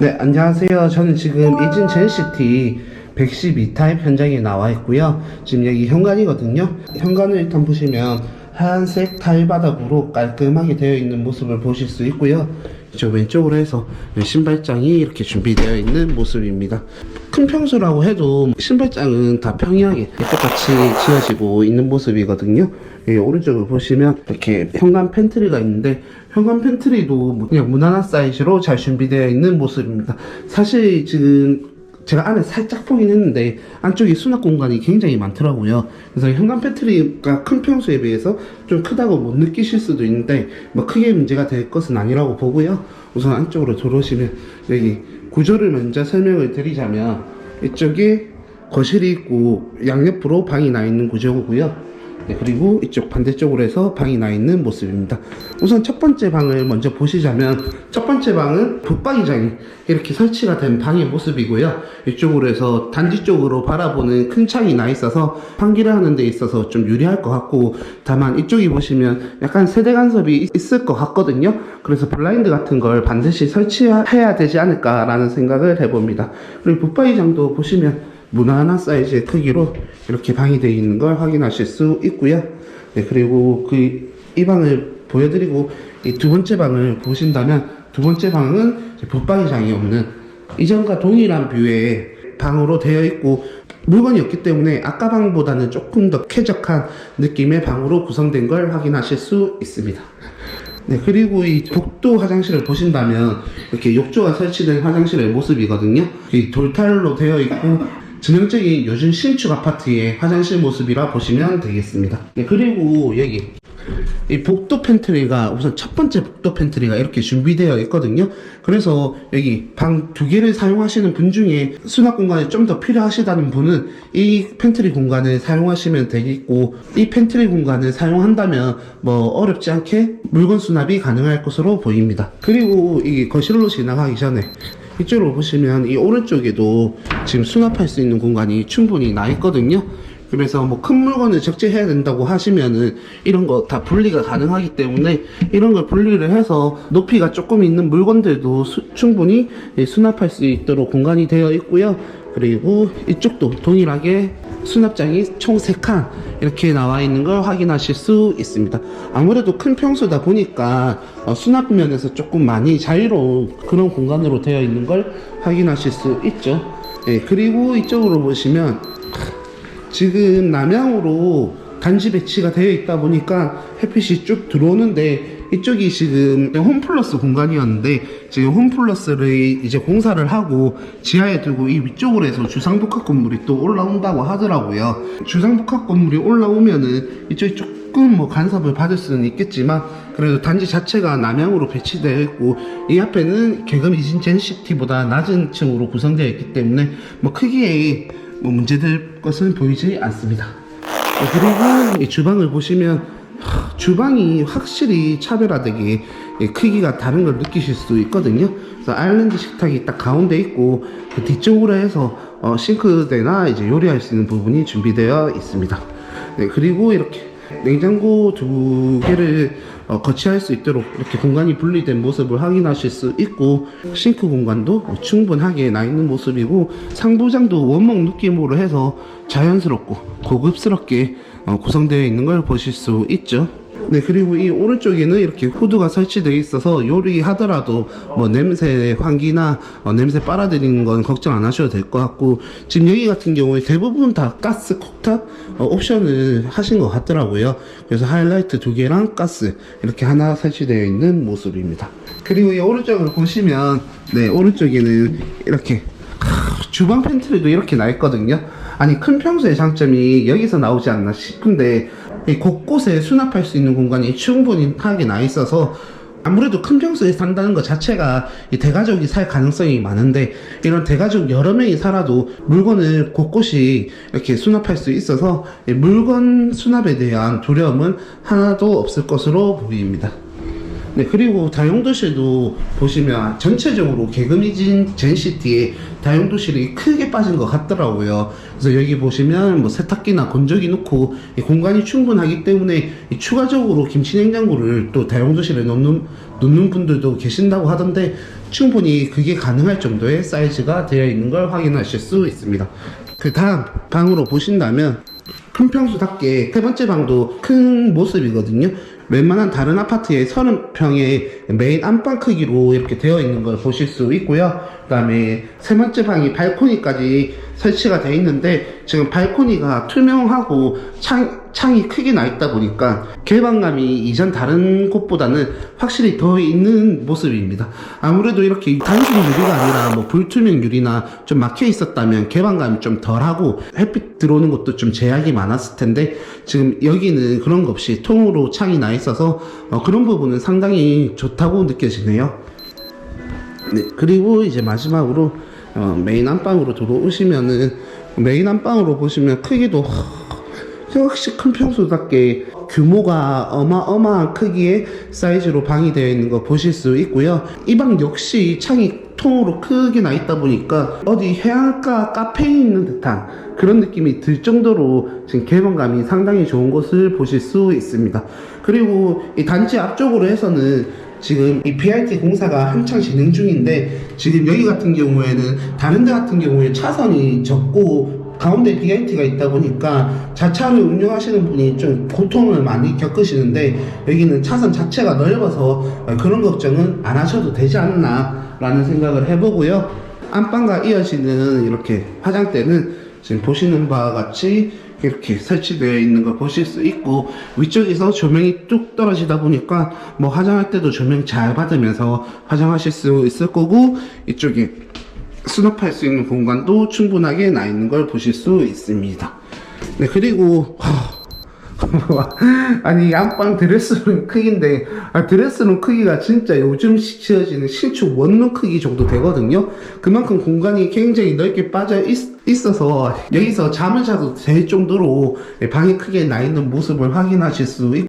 네, 안녕하세요. 저는 지금 이진 젠시티 112타입 현장에 나와 있고요. 지금 여기 현관이거든요. 현관을 일단 보시면 하얀색 타일 바닥으로 깔끔하게 되어 있는 모습을 보실 수 있고요. 저 왼쪽으로 해서 신발장이 이렇게 준비되어 있는 모습입니다. 큰 평수라고 해도 신발장은 다 평이하게 똑같이 지어지고 있는 모습이거든요. 여기 오른쪽을 보시면 이렇게 현관 팬트리가 있는데 현관 팬트리도 그냥 무난한 사이즈로 잘 준비되어 있는 모습입니다. 사실 지금 제가 안에 살짝 보긴 했는데 안쪽에 수납 공간이 굉장히 많더라고요. 그래서 현관 팬트리가 큰 평수에 비해서 좀 크다고 못 느끼실 수도 있는데 뭐 크게 문제가 될 것은 아니라고 보고요. 우선 안쪽으로 들어오시면 여기 구조를 먼저 설명을 드리자면 이쪽에 거실이 있고 양옆으로 방이 나 있는 구조고요. 네, 그리고 이쪽 반대쪽으로 해서 방이 나 있는 모습입니다. 우선 첫 번째 방을 먼저 보시자면 첫 번째 방은 붙박이장이 이렇게 설치가 된 방의 모습이고요. 이쪽으로 해서 단지 쪽으로 바라보는 큰 창이 나 있어서 환기를 하는 데 있어서 좀 유리할 것 같고 다만 이쪽이 보시면 약간 세대 간섭이 있을 것 같거든요. 그래서 블라인드 같은 걸 반드시 설치해야 되지 않을까라는 생각을 해봅니다. 그리고 붙박이장도 보시면 무난한 사이즈의 크기로 이렇게 방이 되어 있는 걸 확인하실 수 있고요. 네, 그리고 그 이 방을 보여드리고 이 두 번째 방을 보신다면 두 번째 방은 붙박이장이 없는 이전과 동일한 뷰의 방으로 되어 있고 물건이 없기 때문에 아까 방보다는 조금 더 쾌적한 느낌의 방으로 구성된 걸 확인하실 수 있습니다. 네, 그리고 이 복도 화장실을 보신다면 이렇게 욕조가 설치된 화장실의 모습이거든요. 이 돌탈로 되어 있고 전형적인 요즘 신축 아파트의 화장실 모습이라 보시면 되겠습니다. 네, 그리고 여기 이 복도 팬트리가 우선 첫 번째 복도 팬트리가 이렇게 준비되어 있거든요. 그래서 여기 방 두 개를 사용하시는 분 중에 수납 공간이 좀 더 필요하시다는 분은 이 팬트리 공간을 사용하시면 되겠고 이 팬트리 공간을 사용한다면 뭐 어렵지 않게 물건 수납이 가능할 것으로 보입니다. 그리고 이 거실로 지나가기 전에 이쪽으로 보시면 이 오른쪽에도 지금 수납할 수 있는 공간이 충분히 나 있거든요. 그래서 뭐 큰 물건을 적재해야 된다고 하시면은 이런 거 다 분리가 가능하기 때문에 이런 걸 분리를 해서 높이가 조금 있는 물건들도 수- 충분히 예, 수납할 수 있도록 공간이 되어 있고요. 그리고 이쪽도 동일하게 수납장이 총 3칸 이렇게 나와 있는 걸 확인하실 수 있습니다. 아무래도 큰 평수다 보니까 어, 수납 면에서 조금 많이 자유로운 그런 공간으로 되어 있는 걸 확인하실 수 있죠. 예, 그리고 이쪽으로 보시면 지금 남향으로 단지 배치가 되어 있다 보니까 햇빛이 쭉 들어오는데 이쪽이 지금 홈플러스 공간이었는데 지금 홈플러스를 이제 공사를 하고 지하에 두고 이 위쪽으로 해서 주상복합 건물이 또 올라온다고 하더라고요. 주상복합 건물이 올라오면은 이쪽이 조금 뭐 간섭을 받을 수는 있겠지만 그래도 단지 자체가 남향으로 배치되어 있고 이 앞에는 개금 이진 젠시티보다 낮은 층으로 구성되어 있기 때문에 뭐 크기에 뭐 문제될 것은 보이지 않습니다. 어, 그리고 이 주방을 보시면 하, 주방이 확실히 차별화되게 이 크기가 다른 걸 느끼실 수 있거든요. 그래서 아일랜드 식탁이 딱 가운데 있고 그 뒤쪽으로 해서 어, 싱크대나 이제 요리할 수 있는 부분이 준비되어 있습니다. 네, 그리고 이렇게 냉장고 두 개를 어, 거치할 수 있도록 이렇게 공간이 분리된 모습을 확인하실 수 있고 싱크 공간도 어, 충분하게 나 있는 모습이고 상부장도 원목 느낌으로 해서 자연스럽고 고급스럽게 어, 구성되어 있는 걸 보실 수 있죠. 네 그리고 이 오른쪽에는 이렇게 후드가 설치되어 있어서 요리하더라도 뭐 냄새 환기나 어, 냄새 빨아들이는 건 걱정 안 하셔도 될 것 같고 지금 여기 같은 경우에 대부분 다 가스 콕탑 어, 옵션을 하신 것 같더라고요 그래서 하이라이트 두 개랑 가스 이렇게 하나 설치되어 있는 모습입니다 그리고 이 오른쪽을 보시면 네 오른쪽에는 이렇게 크, 주방 팬트리도 이렇게 나 있거든요. 아니 큰 평수의 장점이 여기서 나오지 않나 싶은데 이 곳곳에 수납할 수 있는 공간이 충분히 하게 나 있어서 아무래도 큰 평수에 산다는 것 자체가 이 대가족이 살 가능성이 많은데 이런 대가족 여러 명이 살아도 물건을 곳곳이 이렇게 수납할 수 있어서 이 물건 수납에 대한 두려움은 하나도 없을 것으로 보입니다. 네, 그리고 다용도실도 보시면 전체적으로 개금이진 젠시티에 다용도실이 크게 빠진 것 같더라고요. 그래서 여기 보시면 뭐 세탁기나 건조기 놓고 이 공간이 충분하기 때문에 이 추가적으로 김치냉장고를 또 다용도실에 놓는, 놓는 분들도 계신다고 하던데 충분히 그게 가능할 정도의 사이즈가 되어 있는 걸 확인하실 수 있습니다. 그 다음 방으로 보신다면 큰 평수답게 세 번째 방도 큰 모습이거든요. 웬만한 다른 아파트의 30평의 메인 안방 크기로 이렇게 되어 있는 걸 보실 수 있고요. 그 다음에 세 번째 방이 발코니까지 설치가 되어 있는데 지금 발코니가 투명하고 창, 창이 크게 나 있다 보니까 개방감이 이전 다른 곳보다는 확실히 더 있는 모습입니다. 아무래도 이렇게 단순 유리가 아니라 뭐 불투명 유리나 좀 막혀 있었다면 개방감이 좀 덜하고 햇빛 들어오는 것도 좀 제약이 많았을 텐데 지금 여기는 그런 거 없이 통으로 창이 나 있어서 어, 그런 부분은 상당히 좋다고 느껴지네요. 네, 그리고 이제 마지막으로 어, 메인 안방으로 들어오시면은 메인 안방으로 보시면 크기도 역시 큰 평수답게 규모가 어마어마한 크기의 사이즈로 방이 되어 있는 거 보실 수 있고요. 이 방 역시 창이 통으로 크게 나 있다 보니까 어디 해안가 카페에 있는 듯한 그런 느낌이 들 정도로 지금 개방감이 상당히 좋은 것을 보실 수 있습니다. 그리고 이 단지 앞쪽으로 해서는 지금 이 BRT 공사가 한창 진행 중인데 지금 여기 같은 경우에는 다른 데 같은 경우에 차선이 적고 가운데 BRT가 있다 보니까 자차를 운영하시는 분이 좀 고통을 많이 겪으시는데 여기는 차선 자체가 넓어서 그런 걱정은 안 하셔도 되지 않나 라는 생각을 해보고요. 안방과 이어지는 이렇게 화장대는 지금 보시는 바와 같이 이렇게 설치되어 있는 걸 보실 수 있고 위쪽에서 조명이 뚝 떨어지다 보니까 뭐 화장할 때도 조명 잘 받으면서 화장하실 수 있을 거고 이쪽에 수납할 수 있는 공간도 충분하게 나 있는 걸 보실 수 있습니다. 네 그리고 하, 아니 안방 드레스룸 크기인데 아, 드레스룸 크기가 진짜 요즘 지어지는 신축 원룸 크기 정도 되거든요. 그만큼 공간이 굉장히 넓게 빠져 있, 있어서 여기서 잠을 자도 될 정도로 방이 크게 나 있는 모습을 확인하실 수 있고